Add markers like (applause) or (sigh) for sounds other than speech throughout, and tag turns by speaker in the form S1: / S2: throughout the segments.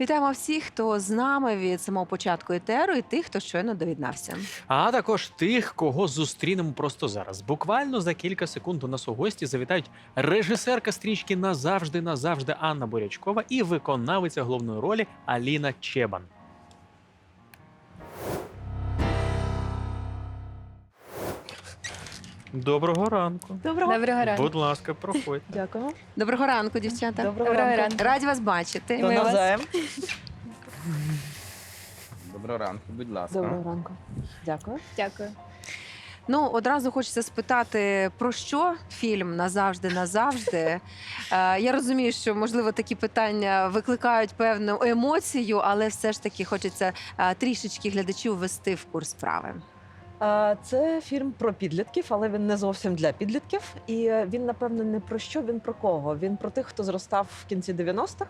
S1: Вітаємо всіх, хто з нами від самого початку етеру, і тих, хто щойно доєднався.
S2: А також тих, кого зустрінемо просто зараз. Буквально за кілька секунд у нас у гості завітають режисерка стрічки назавжди, назавжди Анна Борячкова і виконавиця головної ролі Аліна Чебан. Доброго ранку.
S1: Доброго
S3: Доброго ранку.
S2: Будь ласка, проходь.
S3: Дякую.
S1: доброго ранку, дівчата.
S3: Доброго ранку.
S1: Раді вас бачити.
S3: Ми вас.
S4: навзаєм. Доброго ранку, будь ласка.
S3: Доброго ранку. Дякую. Дякую.
S1: Ну, одразу хочеться спитати, про що фільм назавжди, назавжди. (laughs) Е, я розумію, що можливо такі питання викликають певну емоцію, але все ж таки хочеться е, трішечки глядачів ввести в курс справи.
S5: Це фільм про підлітків, але він не зовсім для підлітків. І він, напевно, не про що, він про кого? Він про тих, хто зростав в кінці 90-х,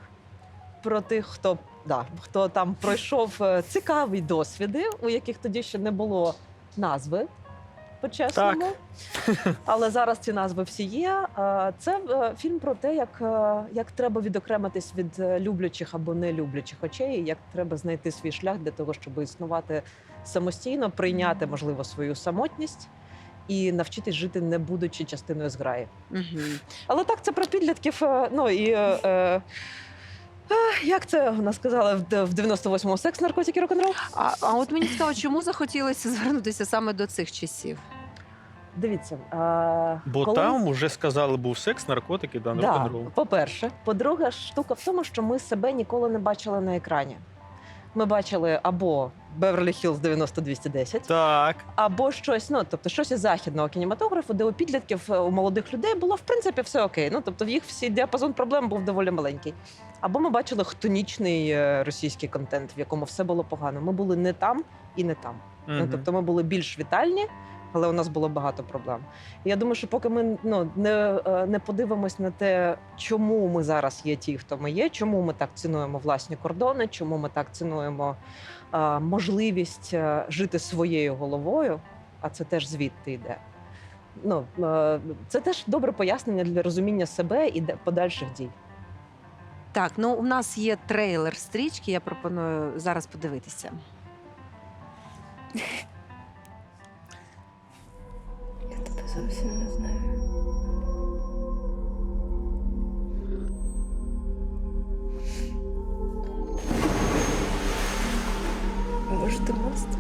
S5: про тих, хто, да, хто там пройшов е, цікаві досвіди, у яких тоді ще не було назви. По-чесному. (laughs) Але зараз ці назви всі є. Це е, фільм про те, як, е, як треба відокремитись від люблячих або нелюблячих очей, як треба знайти свій шлях для того, щоб існувати самостійно, прийняти, можливо, свою самотність і навчитись жити, не будучи частиною зграї.
S1: Угу.
S5: Але так, це про підлітків. е, Ну і е, е, е, як це у нас сказали в д- в 98-му секс, наркотики, рок-н-рол?
S1: А, а от мені цікаво, чому захотілося звернутися саме до цих часів?
S5: Дивіться, е,
S2: Бо
S5: коли-
S2: там уже сказали, був секс, наркотики, да,
S5: Да,
S2: рок-н-рол.
S5: по-перше. По-друге, штука в тому, що ми себе ніколи не бачили на екрані. Ми бачили або Беверлі Хілз 90-210,
S2: Так.
S5: або щось, ну тобто щось із західного кінематографу, де у підлітків е, у молодих людей було в принципі все окей. Ну тобто в їх всі діапазон проблем був доволі маленький. Або ми бачили хтонічний е, російський контент, в якому все було погано. Ми були не там і не там. Ну, тобто ми були більш вітальні, але у нас було багато проблем. Я думаю, що поки ми ну, не, е, не подивимось на те, чому ми зараз є ті, хто ми є, чому ми так цінуємо власні кордони, чому ми так цінуємо е, можливість е, жити своєю головою, а це теж звідти йде. Ну, це теж добре пояснення для розуміння себе і подальших дій.
S1: Так, ну у нас є трейлер стрічки. Я пропоную зараз подивитися.
S6: зовсім не знаю. Може, ти монстр?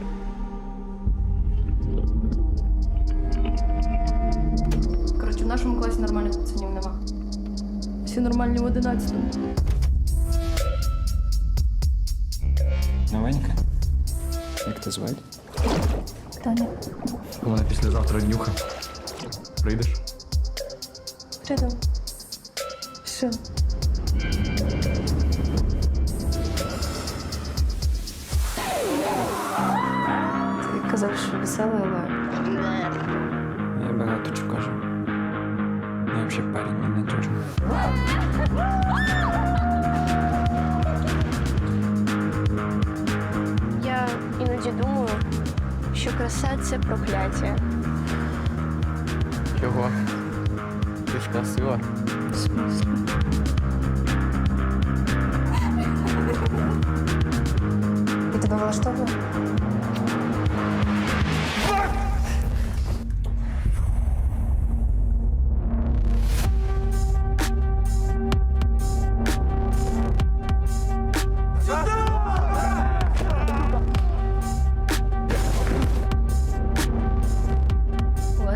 S6: Коротше, в нашому класі нормальних пацанів нема. Всі нормальні в 11
S7: Новенька? Як тебе звати?
S6: Таня,
S7: У мене післязавтра днюха. Прийдеш?
S6: рядом. Що? Ти казав, що веселий, але
S7: Я багато чого кажу. Я взагалі парень не надіжний.
S8: Я іноді думаю, що краса це прокляття.
S4: Чого? Ти ж красива.
S6: в смислі. І тебе влаштовує? У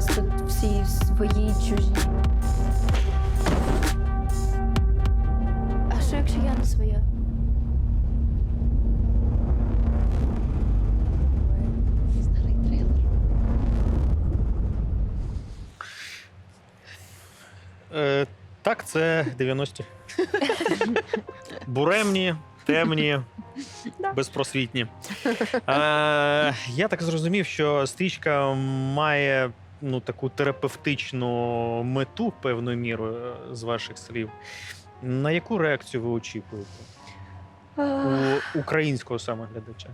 S6: вас тут всі свої чужі.
S8: А що якщо я не своя? Старий.
S2: Е, так, це 90-ті. (laughs) Буремні, темні, безпросвітні. Е, я так зрозумів, що стрічка має ну, таку терапевтичну мету певною мірою е, з ваших слів. На яку реакцію ви очікуєте у українського саме глядача?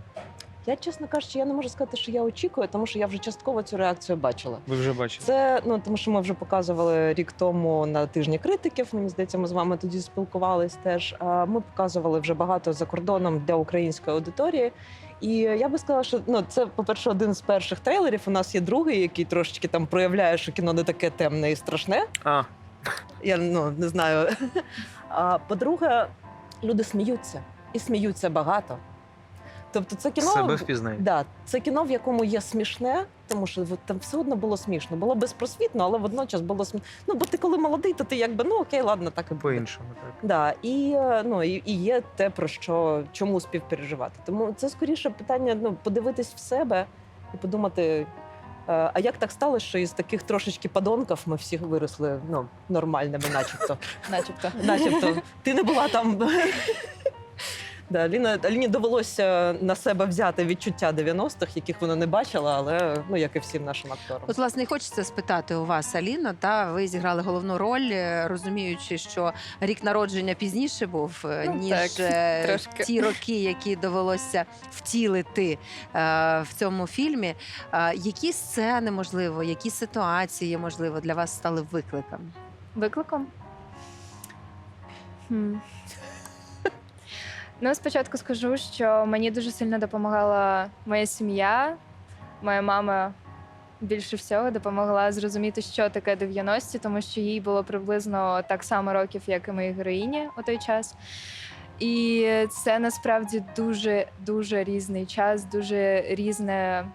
S5: Я, чесно кажучи, я не можу сказати, що я очікую, тому що я вже частково цю реакцію бачила.
S2: Ви вже бачите.
S5: Це ну тому, що ми вже показували рік тому на тижні критиків. Мені здається, ми з вами тоді спілкувались теж. Ми показували вже багато за кордоном для української аудиторії. І я би сказала, що ну це, по-перше, один з перших трейлерів. У нас є другий, який трошечки там проявляє, що кіно не таке темне і страшне.
S2: А,
S5: Я ну не знаю. А по-друге, люди сміються і сміються багато. Тобто, це кіно
S2: себе впізнає.
S5: Да, це кіно, в якому є смішне, тому що там все одно було смішно. Було безпросвітно, але водночас було смішно. Ну, бо ти коли молодий, то ти якби ну окей, ладно, так і буде.
S2: По-іншому, так.
S5: Да, і, ну, і, і є те, про що чому співпереживати. Тому це скоріше питання ну, подивитись в себе і подумати. е, А як так сталося, що із таких трошечки подонків ми всі виросли ну, нормальними, начебто. (laughs)
S3: Начебто.
S5: Начебто, ти не була там. (laughs) Да, Ліна, Ліні довелося на себе взяти відчуття 90-х, яких вона не бачила, але ну як і всім нашим акторам.
S1: От, власне, і хочеться спитати у вас, Аліна, та ви зіграли головну роль, е, розуміючи, що рік народження пізніше був, е,
S3: Ну,
S1: ніж
S3: так,
S1: е, ті роки, які довелося втілити е, в цьому фільмі. Е, Які сцени, можливо, які ситуації, можливо, для вас стали викликом?
S6: Викликом? Хм. Ну, спочатку скажу, що мені дуже сильно допомагала моя сім'я. Моя мама більше всього допомогла зрозуміти, що таке 90-ті, тому що їй було приблизно так само років, як і моїй героїні у той час. І це насправді дуже дуже різний час, дуже різне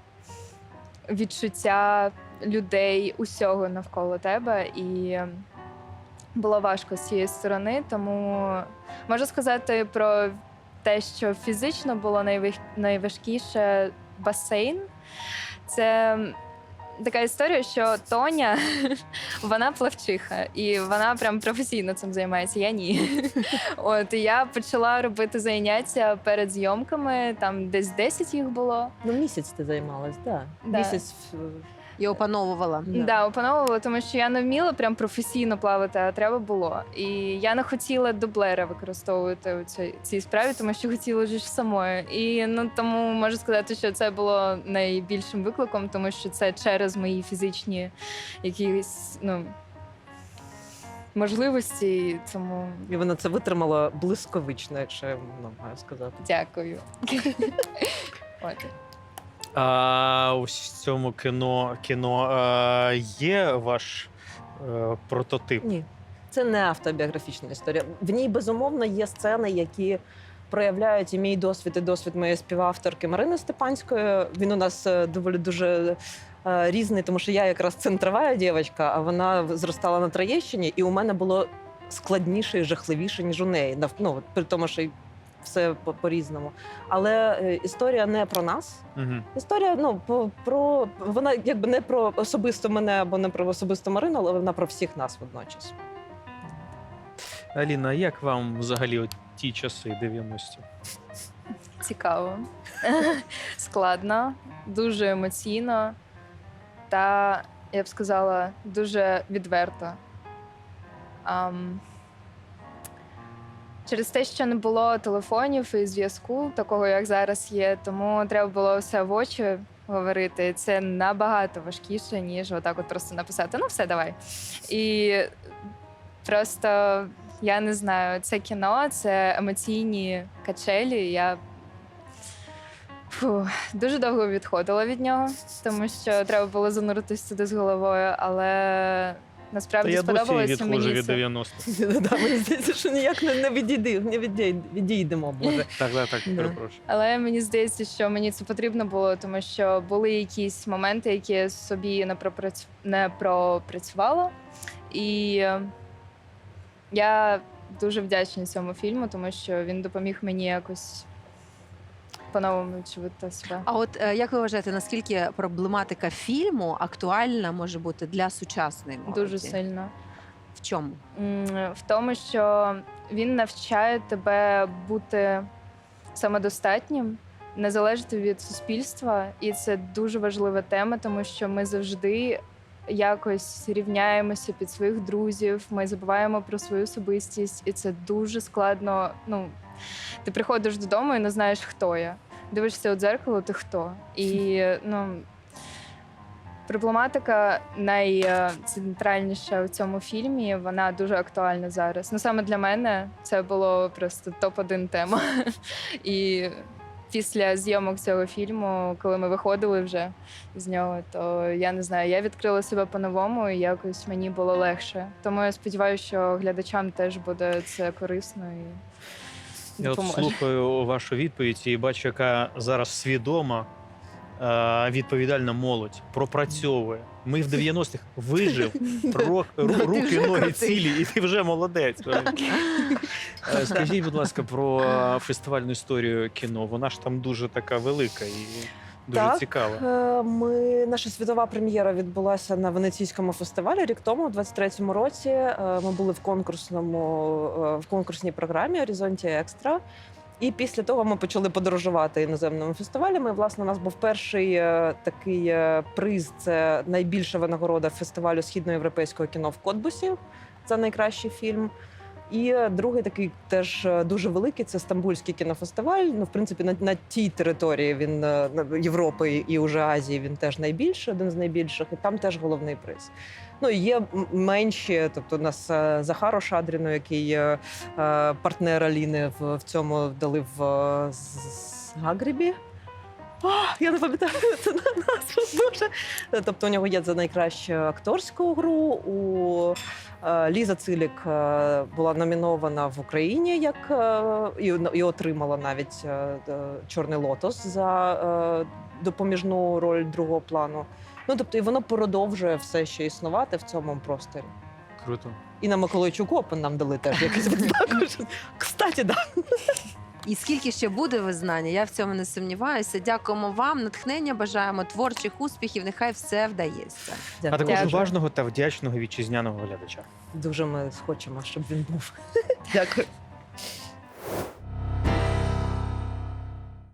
S6: відчуття людей, усього навколо тебе. І було важко з цієї сторони, тому можу сказати про те, що фізично було найваж- найважкіше басейн. Це така історія, що Тоня (laughs) вона плавчиха, і вона прям професійно цим займається. Я ні. (laughs) От і я почала робити заняття перед зйомками. Там десь 10 їх було.
S5: Ну, місяць ти займалась, да.
S6: Да.
S5: Місяць
S1: І опановувала.
S5: Да.
S6: Да. опановувала, тому що я не вміла прям професійно плавати, а треба було. І я не хотіла дублера використовувати у цій, цій справі, тому що хотіла ж самою. І ну тому можу сказати, що це було найбільшим викликом, тому що це через мої фізичні якісь ну. Можливості, тому
S5: і вона це витримала блисковично, якщо я ну, маю сказати.
S6: дякую. (laughs) От.
S2: А в цьому кіно, кіно е, є ваш е, прототип.
S5: Ні, це не автобіографічна історія. В ній безумовно є сцени, які проявляють і мій досвід, і досвід моєї співавторки Марини Степанської. Він у нас е, доволі дуже е, різний, тому що я якраз центрова дівчинка, а вона зростала на Троєщині, і у мене було складніше і жахливіше, ніж у неї. Ну, при тому, що все по- по-різному. Але е, історія не про нас.
S2: Угу.
S5: Історія ну по- про вона якби не про особисто мене або не про особисто Марину, але вона про всіх нас водночас.
S2: Аліна, як вам взагалі от ті часи 90-ті?
S6: Цікаво, (laughs) складно, дуже емоційно та, я б сказала, дуже відверто. Ам, через те, що не було телефонів і зв'язку, такого як зараз є, тому треба було все в очі говорити. Це набагато важкіше, ніж отак от просто написати: ну все, давай. І просто я не знаю, це кіно, це емоційні качелі. Я Фу, дуже довго відходила від нього, тому що треба було зануритися туди з головою, але насправді
S2: я
S6: сподобалося мені
S2: від 90-х. (laughs)
S5: Да, Мені здається, що ніяк не, не відійди, не відійд- відійдемо. Боже.
S2: Так, так, так,
S5: Да.
S2: перепрошую.
S6: Але мені здається, що мені це потрібно було, тому що були якісь моменти, які я собі не пропрацю... не пропрацювала. І е, я дуже вдячна цьому фільму, тому що він допоміг мені якось по-новому відчувати себе.
S1: А от е, як ви вважаєте, наскільки проблематика фільму актуальна може бути для сучасної молоді?
S6: Дуже сильно.
S1: В чому?
S6: М, в тому, що він навчає тебе бути самодостатнім, не залежати від суспільства, і це дуже важлива тема, тому що ми завжди якось рівняємося під своїх друзів. Ми забуваємо про свою особистість, і це дуже складно. Ну, ти приходиш додому і не знаєш, хто я. дивишся у дзеркало, ти хто? І ну. Проблематика найцентральніша в цьому фільмі, вона дуже актуальна зараз. Ну саме для мене це було просто топ-1 тема. (laughs) І після зйомок цього фільму, коли ми виходили вже з нього, то я не знаю, я відкрила себе по-новому і якось мені було легше. Тому я сподіваюся, що глядачам теж буде це корисно і
S2: Я от
S6: допоможе.
S2: слухаю вашу відповідь і бачу, яка зараз свідома. е, Відповідальна молодь пропрацьовує. Ми в 90-х вижив, (laughs) рок, ру- руки, ноги цілі, і ти вже молодець. Е, Скажіть, будь ласка, про фестивальну історію кіно. Вона ж там дуже така велика і дуже
S5: Так.
S2: цікава.
S5: Е, Ми наша світова прем'єра відбулася на венеційському фестивалі рік тому, у 23-му році. Е, Ми були в конкурсному е, в конкурсній програмі Горизонті Екстра. І після того ми почали подорожувати іноземними фестивалями. І, Власне, у нас був перший такий приз. Це найбільша винагорода фестивалю східноєвропейського кіно в Котбусі за найкращий фільм. І другий такий теж е, дуже великий це Стамбульський кінофестиваль. Ну, в принципі, на, на тій території він е, Європи і уже Азії він теж найбільший, один з найбільших, і там теж головний приз. Ну є менші, тобто у нас е, Захаро Шадріно, який партнер Аліни в, цьому дали в е, А, я не пам'ятаю (laughs) це на назву дуже. Тобто у нього є за найкращу акторську гру. У е, Ліза Цилік е, була номінована в Україні як е, і, і отримала навіть Чорний лотос за допоміжну роль другого плану. Ну тобто, і воно продовжує все ще існувати в цьому просторі.
S2: Круто.
S5: І на Миколайчуку Опен нам дали теж якийсь відзнаку. (laughs) Кстати, да.
S1: І скільки ще буде визнання, я в цьому не сумніваюся. Дякуємо вам, натхнення бажаємо творчих успіхів. Нехай все вдається.
S2: А також
S6: Дякую.
S2: уважного та вдячного вітчизняного глядача.
S5: Дуже ми хочемо, щоб він був. Дякую.